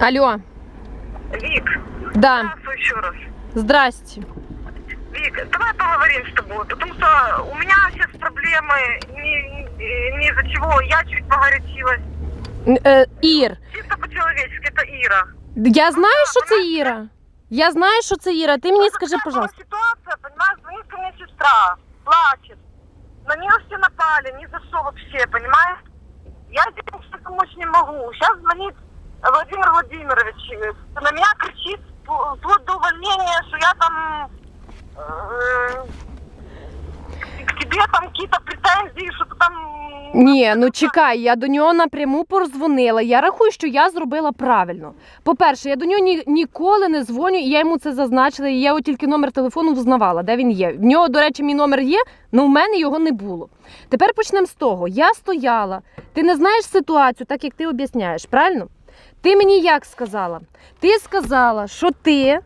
Алло, Вик, да, здравствуй еще раз. здрасте. Вик, давай поговорим с тобой, потому что у меня сейчас проблемы не, не- не из-за чего. Я чуть погорячилась. Н- Е, Ір, Чисто по-человечески, это Ира. я знаю, що це Іра. Я знаю, що це Іра. Ти мені скажи, Такая была пожалуйста. ситуация, понимаешь, звонит ко мне сестра, плачет. На нее все напали, ни за что вообще, понимаешь? Я денег помочь не могу. Сейчас звонит Владимир Владимирович, э, на меня кричит впл- вплоть до увольнения, что я там э, к тебе там какие-то претензии, что-то там... Ні, ну чекай, я до нього напряму позвонила. Я рахую, що я зробила правильно. По-перше, я до нього ні, ніколи не дзвоню, і я йому це зазначила, і я от тільки номер телефону взнавала, де він є. В нього, до речі, мій номер є, але в мене його не було. Тепер почнемо з того. Я стояла, ти не знаєш ситуацію, так як ти об'ясняєш, правильно? Ти мені як сказала? Ти сказала, що ти.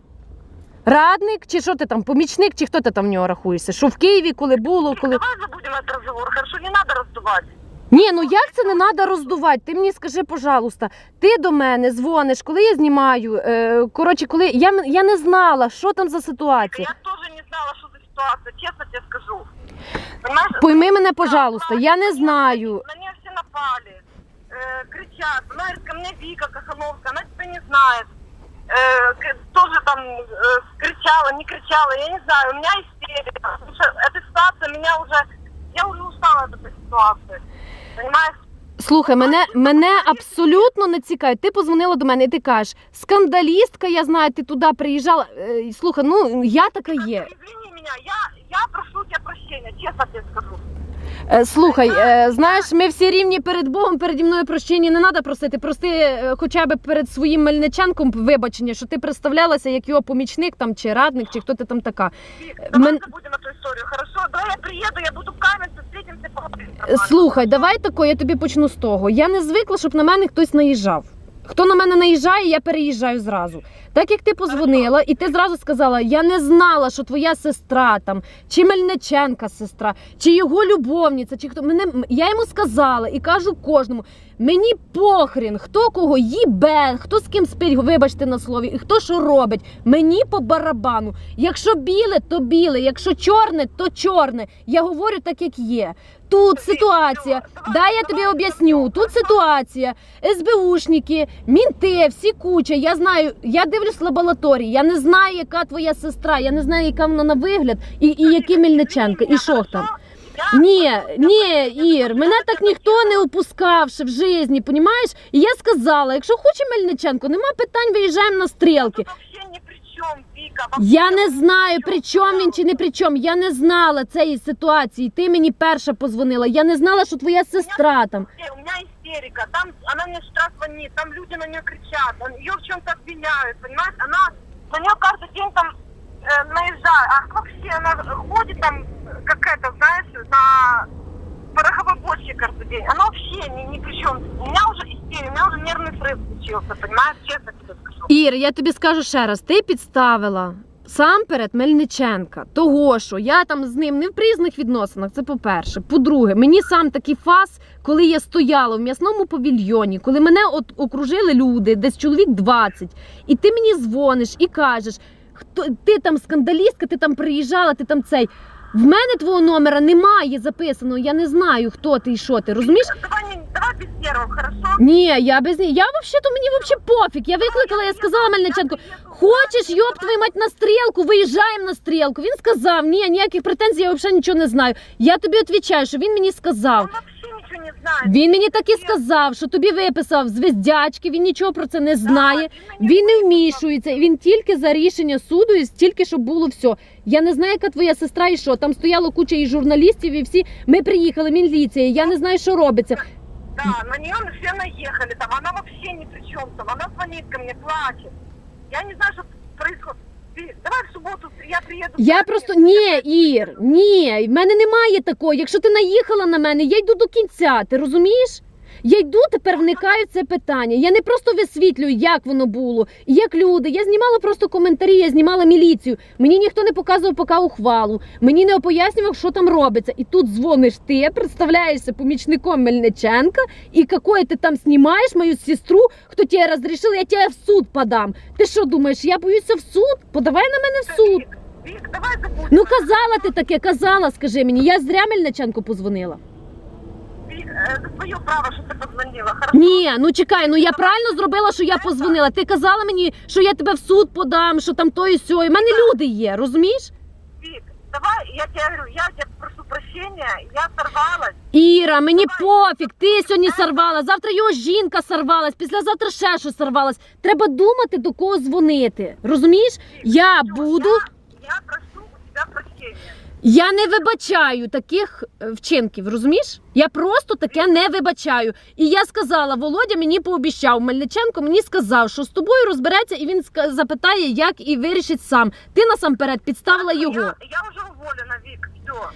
Радник, чи що ти там, помічник, чи хто ти там в нього рахуєшся? Що в Києві, коли було, коли. Давай забудем этот разговор, хорошо? Не надо раздувать. Ні, ну як це не треба роздувати? Ти мені скажи, пожалуйста, ти до мене дзвониш, коли я знімаю. Е, коротше, коли я, м- я не знала, що там за ситуація. Я тоже не знала, что за ситуация, честно тебе скажу. Понимаешь? Пойми мене, пожалуйста, я не знаю. На нее все напали, э, кричат. Она говорит, ко мне Вика Кахановская, она тебя не знает. Э, к- тоже там э, кричала, не кричала, я не знаю, у меня истерика. Потому что эта ситуация меня уже, я уже устала от этой ситуации. Понимаешь? Слухай, мене, мене абсолютно не цікавить. Ти позвонила до мене і ти кажеш, скандалістка, я знаю, ти туди приїжджала. Е, слухай, ну я така є. Извини меня, я, я прошу у тебя прощения, честно тебе скажу. Е, слухай, е, знаєш, ми всі рівні перед Богом, переді мною прощення не треба просити. Прости е, хоча б перед своїм Мельниченком вибачення, що ти представлялася як його помічник там чи радник, чи хто ти там така. Вик, Мен- давай забудем эту историю, хорошо? Давай я приеду, я буду в Каменце, встретимся, поговорим. Е. Слухай, давай тако, я тобі почну з того. Я не звикла, щоб на мене хтось наїжджав. Хто на мене наїжджає, я переїжджаю зразу. Так як ти позвонила, і ти зразу сказала, я не знала, що твоя сестра там, чи Мельниченка сестра, чи його любовниця, чи хто мене я йому сказала і кажу кожному: мені похрін, хто кого їбе, хто з ким спить, вибачте на слові, і хто що робить. Мені по барабану. Якщо біле, то біле, якщо чорне, то чорне. Я говорю так, як є. Тут ситуація. Дай я тобі об'ясню. Тут ситуація. СБУшники, мінти, всі куча. Я знаю, я дивлюсь лабораторії. Я не знаю, яка твоя сестра, я не знаю, яка вона на вигляд, і, і який Мельниченко, і що там. Ні, ні, Ір, мене так ніхто не опускав ще в житті, понімаєш? І я сказала, якщо хоче Мельниченко, нема питань, виїжджаємо на стрілки. Вообще ни при чем, Вика. вообще Я не ни знаю, при при чём, чому він чи не при чому. Я не знала цієї ситуації. Ти мені перша позвонила. Я не знала, що твоя сестра там. Э, У меня истерика. Там она мне с утра звонит, там люди на нее кричат, ее в чем-то обвиняют, понимаешь? Она на нее каждый день там э, наезжает. А вообще она ходит там, э, как это, знаешь, на пороховой бочке каждый день. Она вообще ни, ни при чем. У меня уже истерия, у меня уже нервный срыв случился, понимаешь? Честно тебе скажу. Ір, я тобі скажу ще раз: ти підставила сам перед Мельниченка. Того, що я там з ним не в приязних відносинах. Це по-перше. По-друге, мені сам такий фас, коли я стояла в м'ясному павільйоні, коли мене от окружили люди, десь чоловік 20, і ти мені дзвониш і кажеш, хто ти там скандалістка, ти там приїжджала, ти там цей. В мене твого номера немає записано. Я не знаю, хто ти і що ти. Розумієш? Давай, не, давай без нервов, хорошо? Ні, я без ні. Я взагалі, то мені взагалі пофіг. Я викликала, я сказала Мельниченко, хочеш, йоб твою мать на стрілку, виїжджаємо на стрілку. Він сказав, ні, ніяких претензій, я взагалі нічого не знаю. Я тобі відповідаю, що він мені сказав. Ничего не знает. Він мені так і сказав, що тобі виписав звездячки, він нічого про це не знає. Він не вмішується, він тільки за рішення суду, і тільки щоб було все. Я не знаю, яка твоя сестра і що. Там стояло куча і журналістів, і всі. Ми приїхали, міліція. Я не знаю, що робиться. Да, на нее все наехали там, она вообще ни при чем там, она звонит ко мне, плачет. Я не знаю, что происходит. Давай в суботу я приїду. Я просто ні, Ір, ні, в мене немає такого. Якщо ти наїхала на мене, я йду до кінця. Ти розумієш? Я йду тепер вникаю в це питання. Я не просто висвітлюю, як воно було, як люди. Я знімала просто коментарі, я знімала міліцію. Мені ніхто не показував поки ухвалу. Мені не пояснював, що там робиться. І тут дзвониш ти, представляєшся помічником Мельниченка, і якою ти там знімаєш мою сестру, хто тебе розрішив, я тебе в суд подам. Ти що думаєш, я боюся в суд? Подавай на мене в суд. Вик, давай. Ну казала ти таке, казала, скажи мені. Я зря Мельниченку позвонила. Вик, э, это твое право, что ты позвонила, хорошо? Ні, ну чекай, ну я правильно зробила, що я позвонила. Ти казала мені, що я тебе в суд подам, що там то і сьо. І в мене люди є, розумієш? Вик, давай, я тебе говорю, я тебя прошу прощения, я сорвалась. Іра, мені пофіг, ти сьогодні сорвала, завтра його жінка сорвалась, післязавтра ще щось сорвалась. Треба думати, до кого дзвонити. Розумієш? Я Всё, буду. Я, я прошу у тебя прощения. Я не вибачаю таких е, вчинків, розумієш? Я просто таке не вибачаю. І я сказала, Володя мені пообіщав, Мельниченко мені сказав, що з тобою розбереться, і він запитає, як і вирішить сам. Ти насамперед підставила його. Я, я уже уволена, Вік,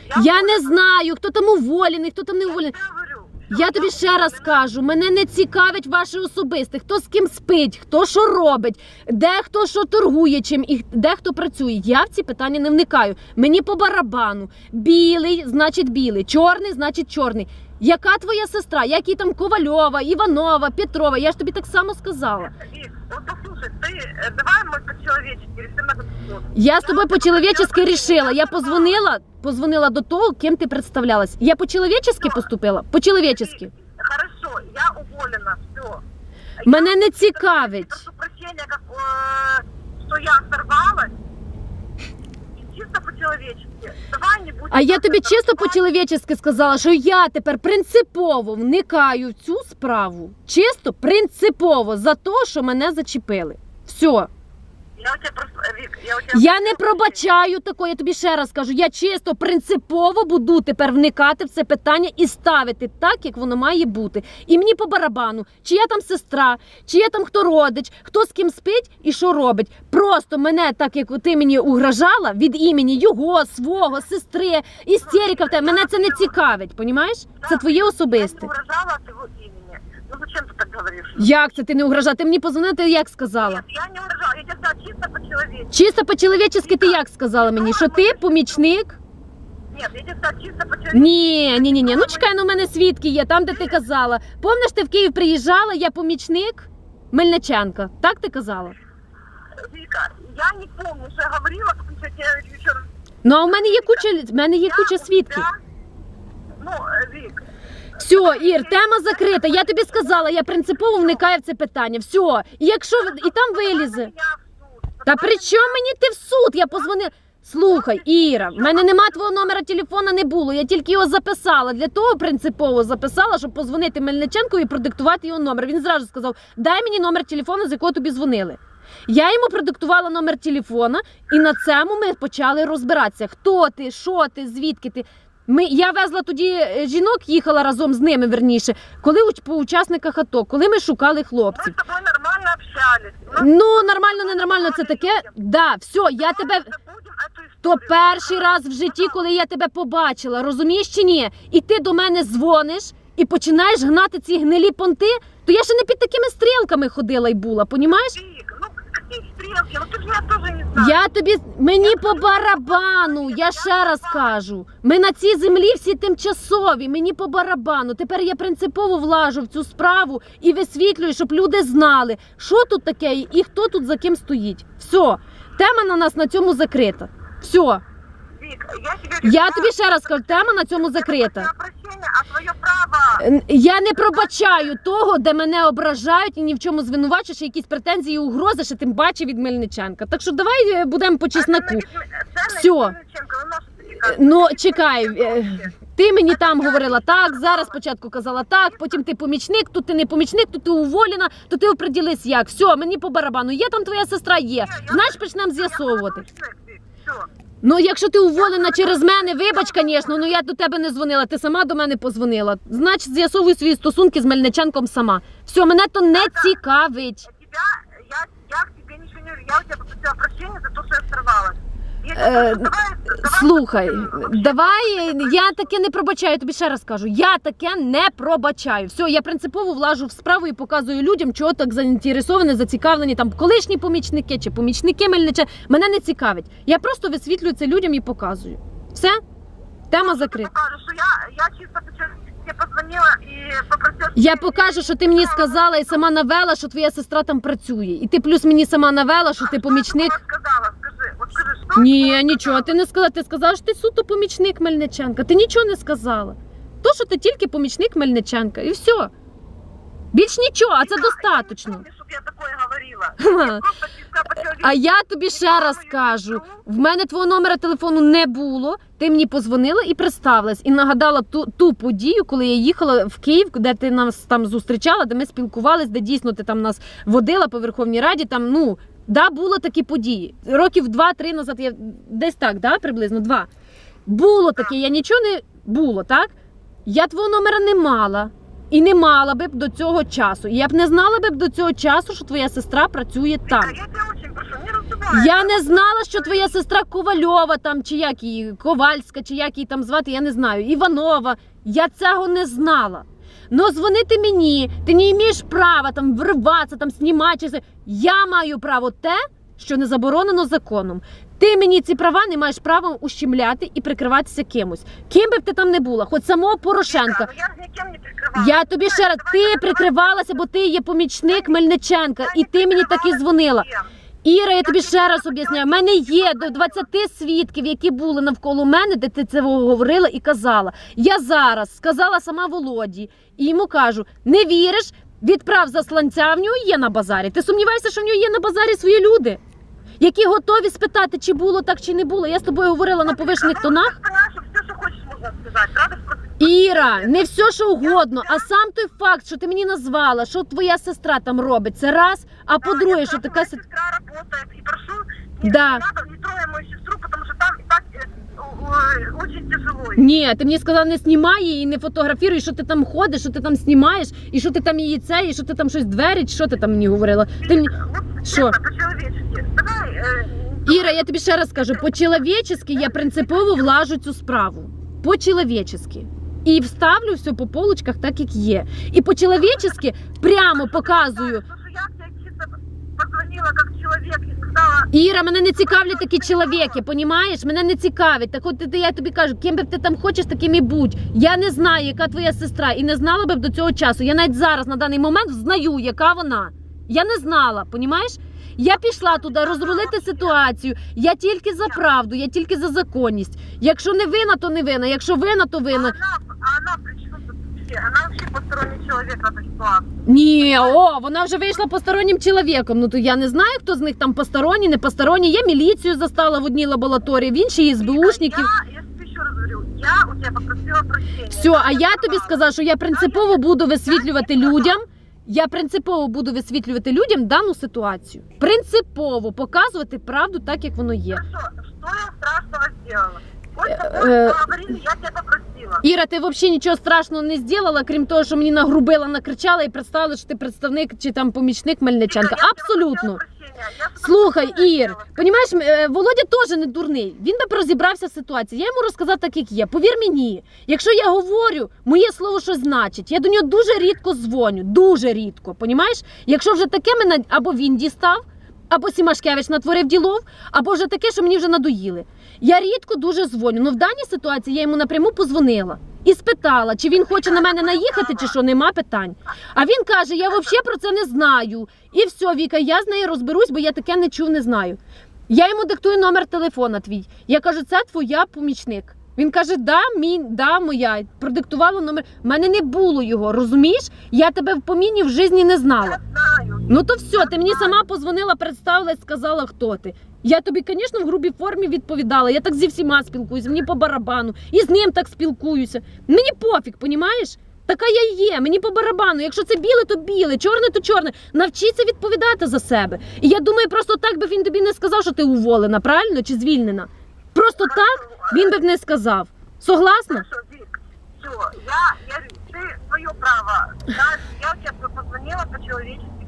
все. Я не знаю, хто там уволений, хто там не уволений. Я тобі ще раз кажу, мене не цікавить ваше особисте, хто з ким спить, хто що робить, де хто що торгує чим і де хто працює. Я в ці питання не вникаю. Мені по барабану. Білий, значить білий, чорний, значить чорний. Яка твоя сестра? Які там Ковальова, Іванова, Петрова? Я ж тобі так само сказала. Вик, вот послушай, ты э, давай мы по-человечески решим этот вопрос. Я з тобою по-чоловічески рішила. Я позвонила, позвонила до того, ким ти представлялась. Я по-чоловічески поступила? По-чоловічески. Хорошо, я уволена, все. Мене не цікавить. Прошу прощения, как, э, что я сорвалась. Чисто по-чоловічески. Давай не будем... А я тобі чисто по-чоловічески сказала, що я тепер принципово вникаю в цю справу. Чисто принципово за те, що мене зачепили. Все. Я у просто... э, я не пробачаю такого, я тобі ще раз кажу. Я чисто принципово буду тепер вникати в це питання і ставити так, як воно має бути. І мені по барабану, чи я там сестра, чи я там хто родич, хто з ким спить і що робить. Просто мене, так як ти мені угрожала від імені його, свого, сестри, істерика в тебе, мене це не цікавить, понімаєш? Це твоє Я не особисте. угрожала его имени. Ну зачем говоришь? Як це ти не угрожала? Ти мені позвонила, ти як сказала? Нет, я не угрожала. Я тебе сказала чисто по-человечески. Чисто по-чоловічески ти як сказала мені? Що ти помічник? Нет, я тебе сказала чисто по-человечески. Ні, ні, ні, ні. Ну чекай, ну в мене свідки є, там, де ти казала. Помниш, ти в Київ приїжджала, я помічник Мельниченка. Так ти казала? Вика, я не помню, что я говорила, потому что я тебе еще раз... Ну а в мене є куча, в мене є куча свідків. Ну, э, Вик, Все, Ір, тема закрита. Я тобі сказала, я принципово вникаю в це питання. Все. І якщо ви- і там вилізе. Та при чому мені ти в суд? Я позвонила. Слухай, Іра, в мене нема твого номера телефона, не було. Я тільки його записала. Для того принципово записала, щоб позвонити Мельниченкові і продиктувати його номер. Він зразу сказав: дай мені номер телефону, з якого тобі дзвонили. Я йому продиктувала номер телефона, і на цьому ми почали розбиратися. Хто ти, що ти, звідки ти. Ми, я везла тоді е, жінок, їхала разом з ними верніше, коли уч- по учасниках АТО, коли ми шукали Мы хлопців. с тобой нормально общались. У нас Ну, нормально, ненормально, це таке. Да, все, я тебе. Эту То перший раз в житті, коли я тебе побачила, розумієш чи ні? І ти до мене дзвониш і починаєш гнати ці гнилі понти, то я ще не під такими стрілками ходила й була, понімаєш? Какие стрелки? Ну ты же меня тоже не знаешь. Я тобі мені по барабану, я ще раз кажу. Ми на цій землі всі тимчасові, мені по барабану. Тепер я принципово влажу в цю справу і висвітлюю, щоб люди знали, що тут таке і хто тут за ким стоїть. Все, тема на нас на цьому закрита. Все. Вік, я Я тобі ще раз кажу, тема на цьому закрита. Я а твое право. Н- Я не пробачаю того, де мене ображають і ні в чому звинувачуєш, і якісь претензії і угрози, що тим бачив від Мельниченка. Так що давай е, будемо по чесноку. Всьо. Ну, чекай, е, Ти мені там говорила так, зараз спочатку казала так, потім ти помічник, тут ти не помічник, тут ти уволена, то ти оприділись як. Все, мені по барабану. Є там твоя сестра, є. Значить, почнемо з'ясовувати. Все. Ну, якщо ти уволена через мене, вибач, звісно, ну я до тебе не дзвонила, ти сама до мене позвонила. Значить, з'ясовуй свої стосунки з Мельниченком сама. Все, мене то не цікавить. Тебя, я, я к тебе ничего не. Я у тебя попросила прощения за то, что я сорвалась. Е, Слухай, давай я таке не пробачаю. я Тобі ще раз кажу. Я таке не пробачаю. Все, я принципово влажу в справу і показую людям, чого так заінтересовані, зацікавлені там колишні помічники чи помічники Мельнича. Мене не цікавить. Я просто висвітлюю це людям і показую. Все, тема закрита. Покажу, що я, я чисто тебе позвонила і попросила... Я покажу, що ти мені сказала і сама навела, що твоя сестра там працює. І ти плюс мені сама навела, що ти помічник. Що ти сказала? Скажи, от скажи, що Ні, нічого, ти не сказала. Ти сказала, що ти суто помічник Мельниченка. Ти нічого не сказала. То, що ти тільки помічник Мельниченка, і все. Більш нічого, а це щоб я такое говорила. По А я тобі ще раз кажу: в мене твого номера телефону не було. Ти мені позвонила і представилась, і нагадала ту, ту подію, коли я їхала в Київ, де ти нас там зустрічала, де ми спілкувались, де дійсно ти там нас водила по Верховній Раді. Там ну да, було такі події. Років два-три назад. Я десь так, да, приблизно два. Було таке, я нічого не було, так? Я твого номера не мала. І не мала би б до цього часу. І я б не знала би б до цього часу, що твоя сестра працює там. Я тебя очень прошу, не раздувай. Я не знала, що твоя сестра Ковальова, там чи як її, Ковальська, чи як її там звати, я не знаю. Іванова. Я цього не знала. Но дзвонити мені, ти не маєш права там вриватися, там знімати. чи- Я маю право те, що не заборонено законом. Ти мені ці права не маєш права ущемляти і прикриватися кимось. Ким би б ти там не була, хоч самого Порошенка. Ну, я ж никем не прикрывала. Я тобі ще раз, ти прикривалася, бо ти є помічник Мельниченка, і ти мені так і дзвонила. Іра, я тобі ще раз об'ясняю. У мене є до 20 свідків, які були навколо мене, де ти це говорила і казала. Я зараз сказала сама Володі, і йому кажу: не віриш, відправ засланця, в нього є на базарі. Ти сумніваєшся, що в нього є на базарі свої люди, які готові спитати, чи було так, чи не було. Я з тобою говорила на повишених тонах. Понимаешь, что все, что хочешь, можно сказать. Правда? Просто Іра, не все, що угодно, а сам той факт, що ти мені назвала, що твоя сестра там робить, це раз. А по-друге, я що прошу, така моя ситуація. сестра работает. И прошу, не, Да. не надо, не трогай мою сестру, потому что там и так э, э, очень тяжело. Ні, ти мені сказала, не знімай її, не фотографіруй, що ти там ходиш, що ти там знімаєш, і що ти там її це, і що ти там щось двері, чи що ти там мені говорила. Ти мені... Вот, Шо? честно, по-человечески. Давай, э, Іра, я тобі ще раз кажу, по-чоловічески я принципово влажу цю справу. По-чоловічески. І вставлю все по полочках так, як є. І по-чоловічески прямо показую. Позвонила как человек и сказала, Іра, мене не цікавлять такі чоловіки, понімаєш? Мене не цікавить. Так от ти- я тобі кажу, ким би ти там хочеш, таким і будь. Я не знаю, яка твоя сестра, і не знала би до цього часу. Я навіть зараз на даний момент знаю, яка вона. Я не знала, понімаєш? Я пішла туди розрулити ситуацію. Я тільки за правду, я тільки за законність. Якщо не вина, то не вина. Якщо вина, то вина. а она при чем тут вообще? Она вообще посторонний человек в этой ситуации. Ні, о, вона вже вийшла постороннім чоловіком. Ну то я не знаю, хто з них там посторонній, не посторонній. Я міліцію застала в одній лабораторії, в іншій СБУшників. Я, я тебе еще раз говорю, я у тебя попросила прощения. Все, а я тобі сказала, що я принципово буду висвітлювати людям. Я принципово буду висвітлювати людям дану ситуацію. Принципово показувати правду так, як воно є. Что я страшного сделала? Вот Э, такое э, поговорили, я тебя попросила. Іра, ти взагалі нічого страшного не зробила, крім того, що мені нагрубила, накричала і представила, що ти представник чи там помічник Мельниченка. Абсолютно. Слухай, Ір, понімаєш, е, Володя теж не дурний. Він би розібрався в ситуації. Я йому розказав так, як є. Повір мені, якщо я говорю, моє слово щось значить. Я до нього дуже рідко дзвоню, дуже рідко. Понімаєш? Якщо вже таке мене або він дістав, або Сімашкевич натворив ділов, або вже таке, що мені вже надоїли. Я рідко дуже дзвоню. Ну в даній ситуації я йому напряму позвонила. І спитала, чи він хоче на мене наїхати, чи що, нема питань. А він каже: я взагалі про це не знаю. І все, Віка, я з нею розберусь, бо я таке не чув, не знаю. Я йому диктую номер телефона твій. Я кажу, це твоя помічник. Він каже: да, мій, да, моя. Продиктувала номер. У мене не було його, розумієш? Я тебе в поміні в житті не знала. Ну то все, ти мені сама позвонила, представилась, сказала, хто ти. Я тобі, звісно, в грубій формі відповідала. Я так зі всіма спілкуюся, мені по барабану. І з ним так спілкуюся. Мені пофіг, понімаєш? Така я є, мені по барабану. Якщо це біле, то біле, чорне, то чорне. Навчіться відповідати за себе. І я думаю, просто так би він тобі не сказав, що ти уволена, правильно чи звільнена. Просто так він би не сказав. Согласна? Хорошо, Вик, все, я, я, ты свое право, да, я тебе позвонила по-человечески,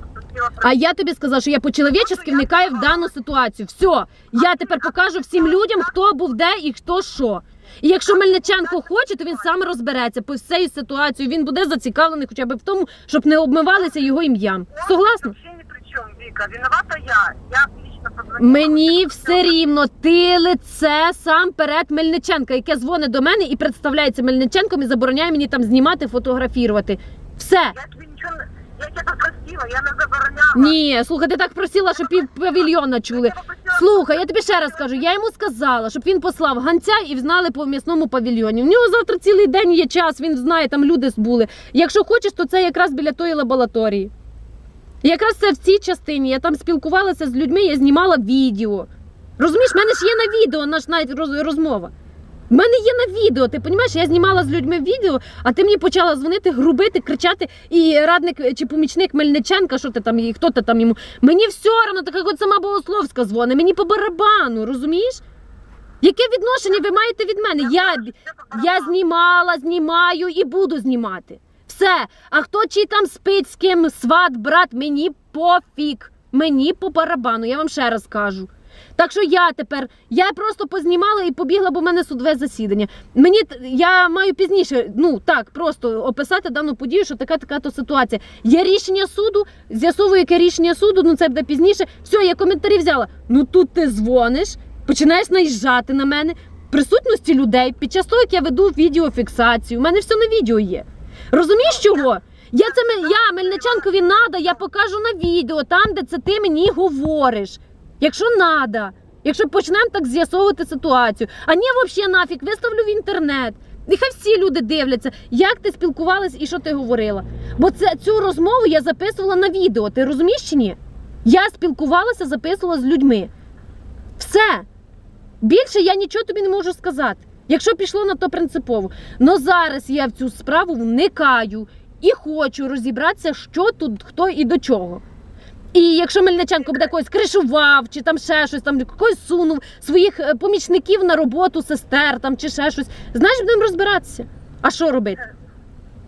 А я тобі сказала, що я по-чоловічески вникаю в дану ситуацію. Все, я тепер покажу всім людям, хто був де і хто що. І якщо Мельниченко хоче, то він сам розбереться по всій ситуації. Він буде зацікавлений хоча б в тому, щоб не обмивалися його ім'ям. Согласна? При чем, Вика. Виновата я. Я лично позвонила. Мені все рівно, ти лице сам перед Мельниченка, яке дзвонить до мене і представляється Мельниченком і забороняє мені там знімати, фотографувати. Все. Я тебе ничего... не- Я тебя попросила, я не забороняла. Ні, слухай, ти так просила, щоб пів павільйона чули. Тебе Слухай, я тобі ще раз кажу, я йому сказала, щоб він послав ганця і знали по м'ясному павільйоні. В нього завтра цілий день є час, він знає, там люди були. Якщо хочеш, то це якраз біля тої лабораторії. Якраз це в цій частині. Я там спілкувалася з людьми, я знімала відео. Розумієш, в мене ж є на відео наш навіть роз- розмова. В мене є на відео, ти розумієш, я знімала з людьми відео, а ти мені почала дзвонити, грубити, кричати, і радник чи помічник Мельниченка, що ти там, і хто ти там йому. Мені все одно, така от сама Богословська дзвонить, мені по барабану, розумієш? Яке відношення ви маєте від мене? Я, я знімала, знімаю і буду знімати. Все. А хто чи там спить з ким, сват, брат, мені пофіг. Мені по барабану, я вам ще раз кажу. Так що я тепер, я просто познімала і побігла, бо в мене судове засідання. Мені я маю пізніше, ну так, просто описати дану подію, що така така то ситуація. Є рішення суду, з'ясовую, яке рішення суду, ну це буде пізніше. Все, я коментарі взяла. Ну тут ти дзвониш, починаєш наїжджати на мене присутності людей під час того, як я веду відеофіксацію. У мене все на відео є. Розумієш чого? Я це я Мельниченкові надо, я покажу на відео, там, де це ти мені говориш. Якщо надо, якщо почнемо так з'ясовувати ситуацію. А ні, взагалі нафіг, виставлю в інтернет. Нехай всі люди дивляться, як ти спілкувалась і що ти говорила. Бо це, цю розмову я записувала на відео. Ти розумієш чи ні? Я спілкувалася, записувала з людьми. Все. Більше я нічого тобі не можу сказати. Якщо пішло на то принципово. Но зараз я в цю справу вникаю і хочу розібратися, що тут, хто і до чого. І якщо Мельниченко буде когось кришував, чи там ще щось, там когось сунув своїх е, помічників на роботу, сестер там чи ще щось, знаєш, будемо розбиратися. А що робити?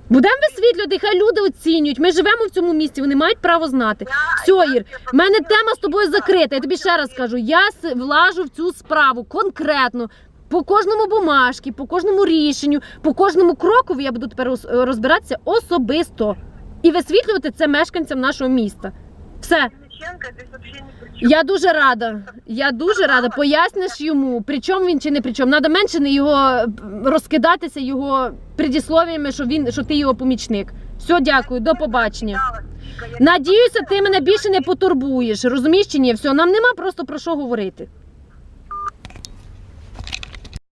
Будемо висвітлювати, хай люди оцінюють. Ми живемо в цьому місті, вони мають право знати. Все, Ір, в мене тема з тобою закрита. Я тобі ще раз кажу, я влажу в цю справу конкретно. По кожному бумажці, по кожному рішенню, по кожному кроку я буду тепер розбиратися особисто і висвітлювати це мешканцям нашого міста. Все, я дуже рада. Я дуже рада. Поясниш йому, при чому він чи не при чому. Надо менше не його е, розкидатися його предіслов'ями, що він що ти його помічник. Все, дякую, до побачення. Надіюся, ти мене більше не потурбуєш. Розумієш чи ні? Все, нам нема просто про що говорити.